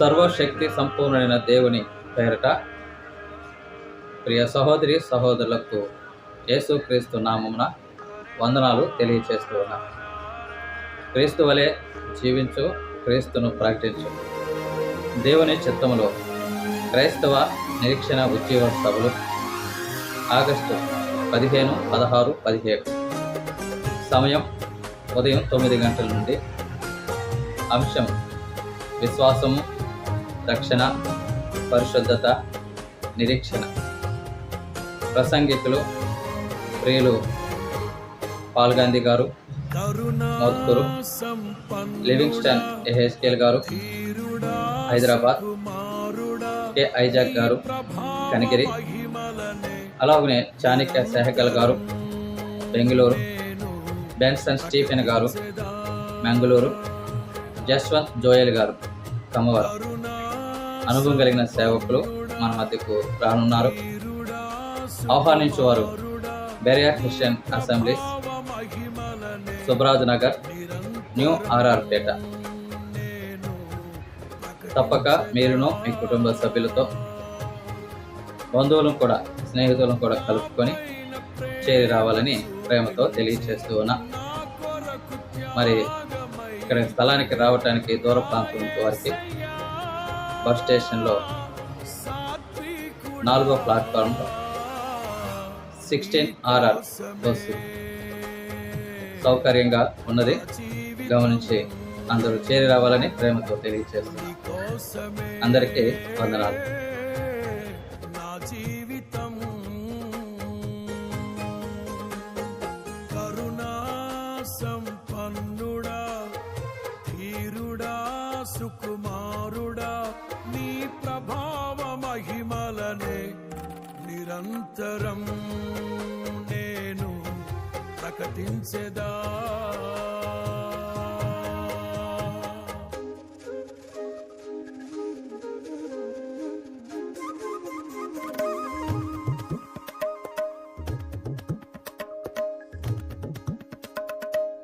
సర్వశక్తి సంపూర్ణమైన దేవుని పేరట. ప్రియ సహోదరి సహోదరులకు యేసుక్రీస్తు నామమున వందనాలు తెలియచేస్తూ ఉన్నాను క్రీస్తు వలె జీవించు క్రీస్తును ప్రకటించు. దేవుని చిత్తములో క్రైస్తవ నిరీక్షణ ఉద్యోగ సభలు ఆగస్టు పదిహేను పదహారు పదిహేడు. సమయం ఉదయం తొమ్మిది గంటల నుండి. అంశం విశ్వాసము రక్షణ పరిశుద్ధత నిరీక్షణ. ప్రసంగికులు ప్రియులు పాల్ గాంధీ గారు మోత్కూరు లివింగ్స్టన్ ఎహెస్కేల్ గారు హైదరాబాద్ కె ఐజాక్ గారు కనిగిరి అలాగనే చాణక్య సెహగల్ గారు బెంగళూరు బెన్సన్ స్టీఫెన్ గారు మంగళూరు జస్వంత్ జోయల్ గారు కమ్మవరం. అనుభవం కలిగిన సేవకులు మన మధ్యకు రానున్నారు. ఆహ్వానించేవారు Berea Christian assemblies Subraj Nagar new RR Peta. తప్పక మీరును మీ కుటుంబ సభ్యులతో బంధువులను కూడా స్నేహితులను కూడా కలుపుకొని చేరి రావాలని ప్రేమతో తెలియచేస్తూ ఉన్నా. మరి ఇక్కడ స్థలానికి రావటానికి దూర ప్రాంతం వారికి బస్ స్టేషన్లో నాలుగో ప్లాట్ఫామ్ సిక్స్టీన్ ఆర్ఆర్ బస్సు సౌకర్యంగా ఉన్నది. గమనించి అందరూ చేరి రావాలని ప్రేమతో తెలియజేస్తున్నాం. అందరికీ వందనాలు. నా సంపన్నుడా ధీరుడా సుకుమార్ నిరంతరం నేను ప్రకటించేదా?